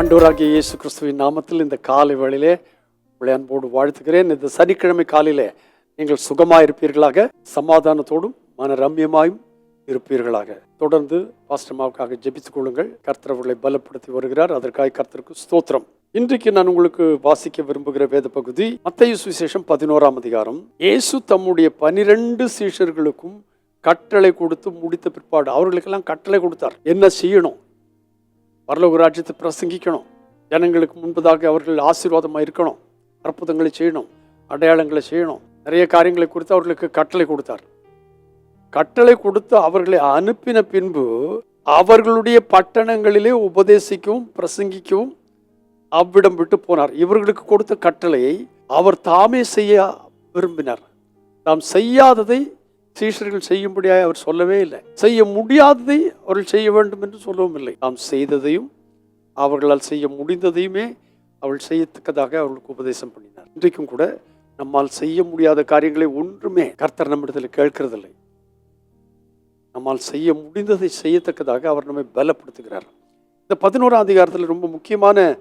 அண்டூராகிய இயேசு கிறிஸ்துவின் நாமத்தில் இந்த காலை வேளையிலே உங்களை அன்போடு வாழ்த்துகிறேன். இந்த சனிக்கிழமை காலையிலே நீங்கள் சுகமாக இருப்பீர்களாக சமாதானத்தோடும் மன ரம்யமாயும் இருப்பீர்களாக. தொடர்ந்து பாஸ்டமாவுக்காக ஜெபித்துக் கொள்ளுங்கள். கர்த்தர் அவர்களை பலப்படுத்தி வருகிறார். அதற்காக கர்த்தருக்கு ஸ்தோத்திரம். இன்றைக்கு நான் உங்களுக்கு வாசிக்க விரும்புகிற வேத பகுதி மத்திய சுவிசேஷம் பதினோராம் அதிகாரம். இயேசு தம்முடைய பனிரெண்டு சீஷர்களுக்கும் கட்டளை கொடுத்து முடித்த பிற்பாடு அவர்களுக்கெல்லாம் கட்டளை கொடுத்தார். என்ன செய்யணும்? பரலோக ராஜ்யத்தை பிரசங்கிக்கணும். ஜனங்களுக்கு முன்பதாக அவர்கள் ஆசீர்வாதமாக இருக்கணும். அற்புதங்களை செய்யணும். அடையாளங்களை செய்யணும். நிறைய காரியங்களை குறித்து அவர்களுக்கு கட்டளை கொடுத்தார். கட்டளை கொடுத்து அவர்களை அனுப்பின பின்பு அவர்களுடைய பட்டணங்களிலே உபதேசிக்கவும் பிரசங்கிக்கவும் அவ்விடம் விட்டு போனார். இவர்களுக்கு கொடுத்த கட்டளையை அவர் தாமே செய்ய விரும்பினார். தாம் செய்யாததை சீஷர்கள் செய்யும்படியாக அவர் சொல்லவே இல்லை. செய்ய முடியாததை அவர்கள் செய்ய வேண்டும் என்று சொல்லவும் இல்லை. நாம் செய்ததையும் அவர்களால் செய்ய முடிந்ததையுமே அவள் செய்யத்தக்கதாக அவர்களுக்கு உபதேசம் பண்ணினார். இன்றைக்கும் கூட நம்மால் செய்ய முடியாத காரியங்களை ஒன்றுமே கர்த்தர் நம்மிடத்தில் கேட்கிறதில்லை. நம்மால் செய்ய முடிந்ததை செய்யத்தக்கதாக அவர் நம்மை பலப்படுத்துகிறார். இந்த பதினோராம் அதிகாரத்தில் ரொம்ப முக்கியமான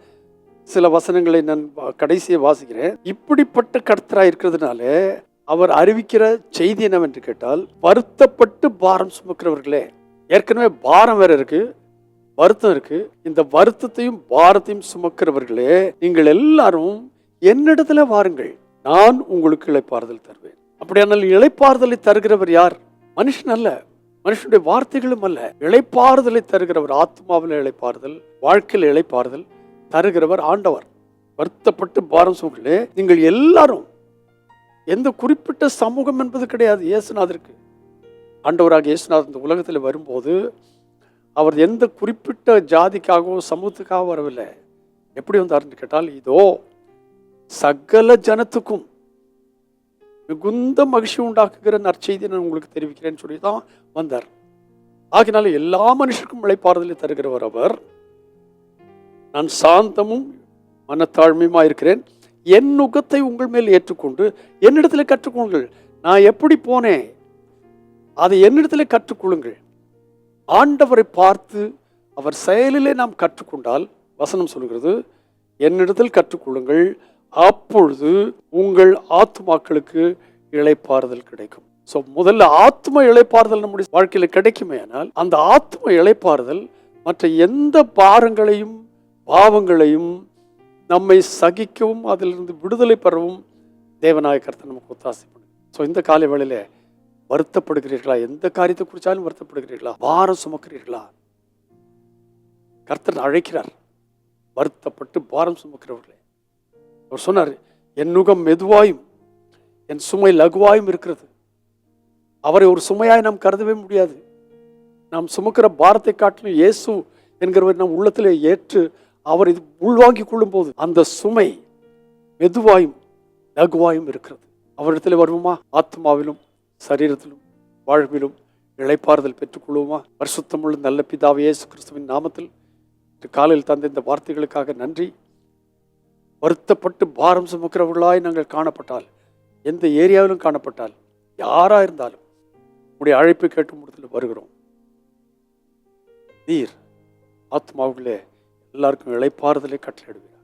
சில வசனங்களை நான் வா- கடைசியை வாசிக்கிறேன். இப்படிப்பட்ட கர்த்தராக இருக்கிறதுனால அவர் அறிவிக்கிற செய்தி என்னவென்று கேட்டால் வருத்தப்பட்டு பாரம் சுமக்கிறவர்களே ஏற்கனவே பாரம் வேற இருக்கு வருத்தம் இருக்கு. இந்த வருத்தத்தையும் பாரத்தையும் சுமக்கிறவர்களே நீங்கள் எல்லாரும் என்னிடத்துல வாருங்கள். நான் உங்களுக்கு இழைப்பாறுதல் தருவேன். அப்படியானால் இழைப்பாறுதலை தருகிறவர் யார்? மனுஷன் அல்ல. மனுஷனுடைய வார்த்தைகளும் அல்ல. இழைப்பாறுதலை தருகிறவர் ஆத்மாவில் இழைப்பாறுதல் வாழ்க்கையில் இழைப்பாறுதல் தருகிறவர் ஆண்டவர். வருத்தப்பட்டு பாரம் சுமர்களே நீங்கள் எல்லாரும் எந்த குறிப்பிட்ட சமூகம் என்பது கிடையாது. இயேசுநாதருக்கு. ஆண்டவராக இயேசுநாத் இந்த உலகத்தில் வரும்போது அவர் எந்த குறிப்பிட்ட ஜாதிக்காகவோ சமூகத்துக்காக வரவில்லை. எப்படி வந்தார்னு கேட்டால் இதோ சகல ஜனத்துக்கும் மிகுந்த மகிழ்ச்சி உண்டாக்குகிற நற்செய்தி நான் உங்களுக்கு தெரிவிக்கிறேன்னு சொல்லி தான் வந்தார். ஆகினால எல்லா மனுஷருக்கும் இளைப்பாறுதலை தருகிறவர் அவர். நான் சாந்தமும் மனத்தாழ்மையுமா இருக்கிறேன் என் நுகத்தை உங்கள் மேல் ஏற்றுக்கொண்டு என்னிடத்தில் கற்றுக்கொள்ளுங்கள். நான் எப்படி போனேன்? அதை என்னிடத்தில் கற்றுக்கொள்ளுங்கள். ஆண்டவரை பார்த்து அவர் செயலிலே நாம் கற்றுக்கொண்டால் வசனம் சொல்கிறது என்னிடத்தில் கற்றுக்கொள்ளுங்கள் அப்பொழுது உங்கள் ஆத்மாக்களுக்கு இழைப்பாறுதல் கிடைக்கும். ஸோ முதல்ல ஆத்ம இழைப்பாறுதல் நம்முடைய வாழ்க்கையில் கிடைக்குமே ஆனால் அந்த ஆத்ம இழைப்பாறுதல் மற்ற எந்த பாரங்களையும் பாவங்களையும் நம்மை சகிக்கவும் அதிலிருந்து விடுதலை பெறவும் தேவநாய கர்த்தர் நமக்கு ஒத்தாசை பண்ணும் ஸோ இந்த காலை வேளையில் வருத்தப்படுகிறீர்களா? எந்த காரியத்தை குறித்தாலும் வருத்தப்படுகிறீர்களா? பாரம் சுமக்கிறீர்களா? கர்த்தர் அழைக்கிறார். வருத்தப்பட்டு பாரம் சுமக்கிறவர்களே. அவர் சொன்னார் என் நுகம் மெதுவாயும் என் சுமை லகுவாயும் இருக்கிறது. அவரை ஒரு சுமையாய் நாம் கருதவே முடியாது. நாம் சுமக்கிற பாரத்தை காட்டிலும் இயேசு என்கிறவர் நம் உள்ளத்திலே ஏற்று அவர் இது உள்வாங்கிக் கொள்ளும் போது அந்த சுமை மெதுவாயும் லகுவாயும் இருக்கிறது. அவரிடத்தில் வருவோமா? ஆத்மாவிலும் சரீரத்திலும் வாழ்விலும் இழைப்பாறுதல் பெற்றுக்கொள்வோமா பரிசுத்தமுள்ள நல்ல பிதாவே இயேசு கிறிஸ்துவின் நாமத்தில் இன்று காலையில் தந்த இந்த வார்த்தைகளுக்காக நன்றி. வருத்தப்பட்டு பாரம் சுமக்கிறவர்களாய் நாங்கள் காணப்பட்டால் எந்த ஏரியாவிலும் காணப்பட்டால் யாரா இருந்தாலும் உடைய அழைப்பு கேட்டு முடித்தில் வருகிறோம். நீர் ஆத்மாவுக்குள்ளே எல்லாருக்கும் இளைப்பாறுதலை கட்டளையிடுகிறார்.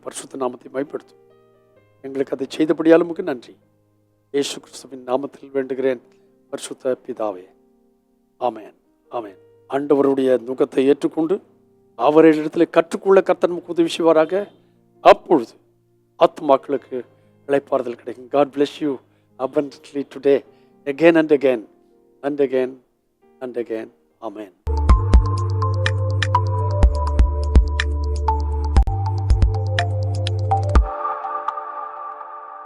பரிசுத்த நாமத்தை மைப்படுத்தும் எங்களுக்கு அதை செய்தபடியாலுமுக்கு நன்றி. ஏசு கிறிஸ்துவின் நாமத்தில் வேண்டுகிறேன். பரிசுத்த பிதாவே. ஆமேன். ஆமேன். ஆண்டவருடைய நுகத்தை ஏற்றுக்கொண்டு அவரிடத்தில் கற்றுக்கொள்ள கர்த்தர் நமக்கு உதவி செய்வாராக அப்பொழுது ஆத்மாக்களுக்கு இழைப்பாறுதல் கிடைக்கும். God bless you abundantly today again and again. And again. And again. Amen.